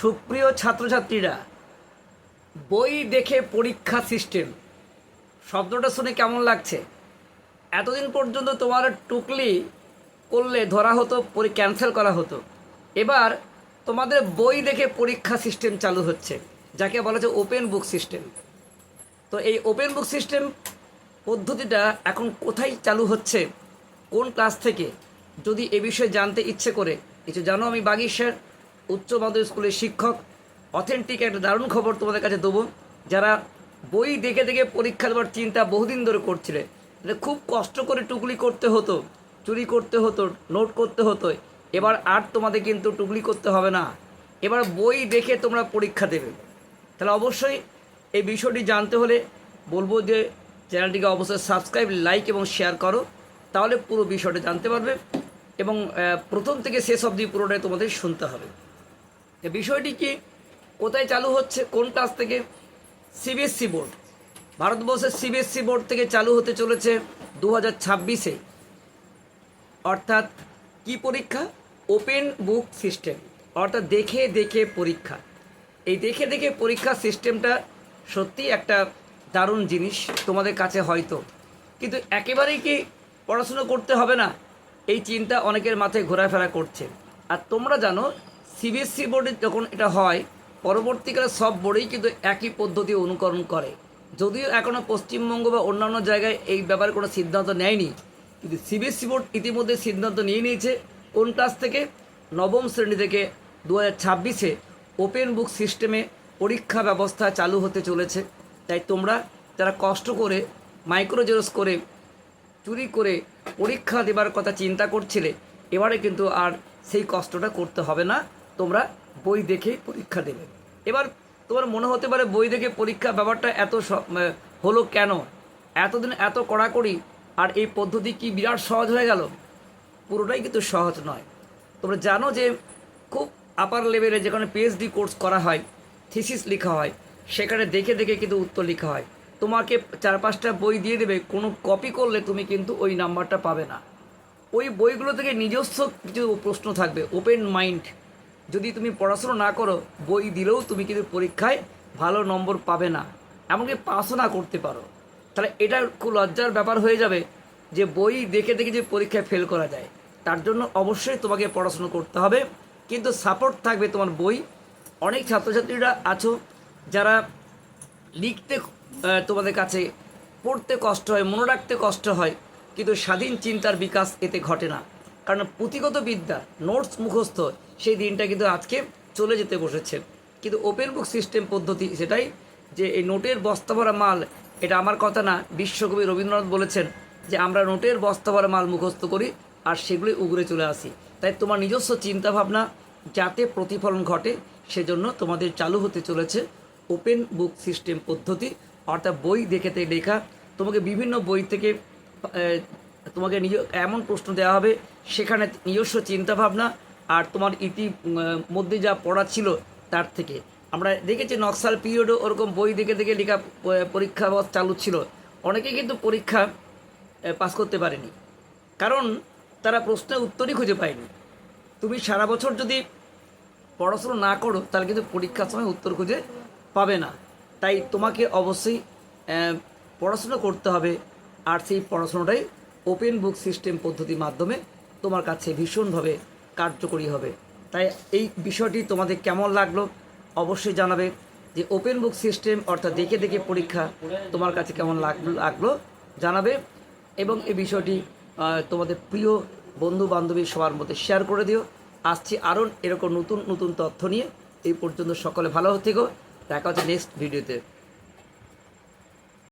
সুপ্রিয় ছাত্রছাত্রীরা, বই দেখে পরীক্ষা সিস্টেম শব্দটা শুনে কেমন লাগছে? এতদিন পর্যন্ত তোমার টুকলি করলে ধরা হতো ক্যান্সেল করা হতো। এবার তোমাদের বই দেখে পরীক্ষা সিস্টেম চালু হচ্ছে, যাকে বলা হচ্ছে ওপেন বুক সিস্টেম তো এই ওপেন বুক সিস্টেম পদ্ধতিটা এখন কোথায় চালু হচ্ছে? কোন ক্লাস থেকে? যদি এ বিষয়ে জানতে ইচ্ছে করে কিছু জানো আমি বাগির উচ্চ মাধ্যমিক স্কুলের শিক্ষক অথেন্টিক একটা দারুণ খবর তোমাদের কাছে দেবো। যারা বই দেখে দেখে পরীক্ষা দেওয়ার চিন্তা বহুদিন ধরে করছিলে খুব কষ্ট করে টুকলি করতে হতো, চুরি করতে হতো, নোট করতে হতো। এবার আর তোমাদের কিন্তু টুকলি করতে হবে না। এবার বই দেখে তোমরা পরীক্ষা দেবে। তাহলে অবশ্যই এই বিষয়টি জানতে হলে বলব যে চ্যানেলটিকে অবশ্যই সাবস্ক্রাইব, লাইক এবং শেয়ার করো। তাহলে পুরো বিষয়টা জানতে পারবে এবং প্রথম থেকে শেষ অবধি পুরোটাই তোমাদের শুনতে হবে। বিষয়টি কি, কোথায় চালু হচ্ছে, কোন ক্লাস থেকে? সিবিএসসি বোর্ড, ভারতবর্ষের সিবিএসসি বোর্ড থেকে চালু হতে চলেছে দু হাজার ছাব্বিশে। অর্থাৎ কি পরীক্ষা? ওপেন বুক সিস্টেম অর্থাৎ দেখে দেখে পরীক্ষা। এই দেখে দেখে পরীক্ষা সিস্টেমটা সত্যি একটা দারুণ জিনিস তোমাদের কাছে হয়তো। কিন্তু একেবারেই কি পড়াশুনো করতে হবে না? এই চিন্তা অনেকের মাথায় ঘোরাফেরা করছে। আর তোমরা জানো সিবিএসসি বোর্ডে যখন এটা হয়, পরবর্তীকালে সব বোর্ডেই কিন্তু একই পদ্ধতি অনুকরণ করে। যদিও এখনও পশ্চিমবঙ্গ বা অন্যান্য জায়গায় এই ব্যাপারে কোনো সিদ্ধান্ত নেয়নি, কিন্তু সিবিএসসি বোর্ড ইতিমধ্যে সিদ্ধান্ত নিয়ে নিয়েছে, কোন ক্লাস থেকে? নবম শ্রেণি থেকে দু ছাব্বিশে ওপেন বুক সিস্টেমে পরীক্ষা ব্যবস্থা চালু হতে চলেছে। তাই তোমরা যারা কষ্ট করে মাইক্রোজেরস করে, চুরি করে পরীক্ষা দেবার কথা চিন্তা করছিলে, এবারে কিন্তু আর সেই কষ্টটা করতে হবে না। তোমরা বই দেখেই পরীক্ষা দেবে। এবার তোমার মনে হতে পারে বই দেখে পরীক্ষা ব্যাপারটা এত হলো কেন? এতদিন এত কড়াকড়ি, আর এই পদ্ধতি কি বিরাট সহজ হয়ে গেল? পুরোটাই কিন্তু সহজ নয়। তোমরা জানো যে খুব আপার লেভেলে যেখানে পিএইচডি কোর্স করা হয় থিসিস লেখা হয়, সেখানে দেখে দেখে কিন্তু উত্তর লেখা হয়। তোমাকে চার পাঁচটা বই দিয়ে দেবে, কোনো কপি করলে তুমি কিন্তু ওই নাম্বারটা পাবে না। ওই বইগুলো থেকে নিজস্ব কিছু প্রশ্ন থাকবে ওপেন মাইন্ড যদি তুমি পড়াশোনা না করো, বই দিলেও তুমি কিন্তু পরীক্ষায় ভালো নম্বর পাবে না। এমনকি পাসও না করতে পারো। তাহলে এটা খুব লজ্জার ব্যাপার হয়ে যাবে যে বই দেখে দেখে যে পরীক্ষায় ফেল করা যায়। তার জন্য অবশ্যই তোমাকে পড়াশুনো করতে হবে। কিন্তু সাপোর্ট থাকবে তোমার বই। অনেক ছাত্রছাত্রীরা আছো যারা লিখতে তোমাদের কাছে পড়তে কষ্ট হয়, মনে রাখতে কষ্ট হয়, কিন্তু স্বাধীন চিন্তার বিকাশ এতে ঘটে না। কারণ পুঁথিগত বিদ্যা নোটস মুখস্থ, সেই দিনটা কিন্তু আজকে চলে যেতে বসেছে। কিন্তু ওপেন বুক সিস্টেম পদ্ধতি সেটাই যে এই নোটের বস্তা ভরা মাল, এটা আমার কথা না, বিশ্বকবি রবীন্দ্রনাথ বলেছেন যে আমরা নোটের বস্তা ভরা মাল মুখস্থ করি আর সেগুলি উগরে চলে আসি। তাই তোমার নিজস্ব চিন্তাভাবনা যাতে প্রতিফলন ঘটে, সেজন্য তোমাদের চালু হতে চলেছে ওপেন বুক সিস্টেম পদ্ধতি। অর্থাৎ বই দেখে থেকে লেখা, তোমাকে বিভিন্ন বই থেকে তোমাকে নিজ, এমন প্রশ্ন দেওয়া হবে, সেখানে নিজস্ব চিন্তাভাবনা আর তোমার ইতি মধ্যে যা পড়া ছিল তার থেকে। আমরা দেখেছি নকশাল পিরিয়ডও ওরকম বই দেখে দেখে লেখা পরীক্ষা চালু ছিল। অনেকে কিন্তু পরীক্ষা পাস করতে পারেনি। কারণ তারা প্রশ্নের উত্তরই খুঁজে পায়নি। তুমি সারা বছর যদি পড়াশুনো না করো, তাহলে কিন্তু পরীক্ষার সময় উত্তর খুঁজে পাবে না। তাই তোমাকে অবশ্যই পড়াশুনো করতে হবে। আর সেই পড়াশোনাটাই ওপেন বুক সিস্টেম পদ্ধতির মাধ্যমে তোমার কাছে ভীষণভাবে কার্যকরী হবে। তাই এই বিষয়টি তোমাদের কেমন লাগল অবশ্যই জানাবে যে ওপেন বুক সিস্টেম অর্থাৎ দেখে দেখে পরীক্ষা তোমার কাছে কেমন লাগল লাগল জানাবে এবং এই বিষয়টি তোমাদের প্রিয় বন্ধু বান্ধবী সবার মধ্যে শেয়ার করে দিও। আসছি আরও এরকম নতুন নতুন তথ্য নিয়ে। এই পর্যন্ত সকলে ভালো থেকো। দেখা হচ্ছে নেক্সট ভিডিওতে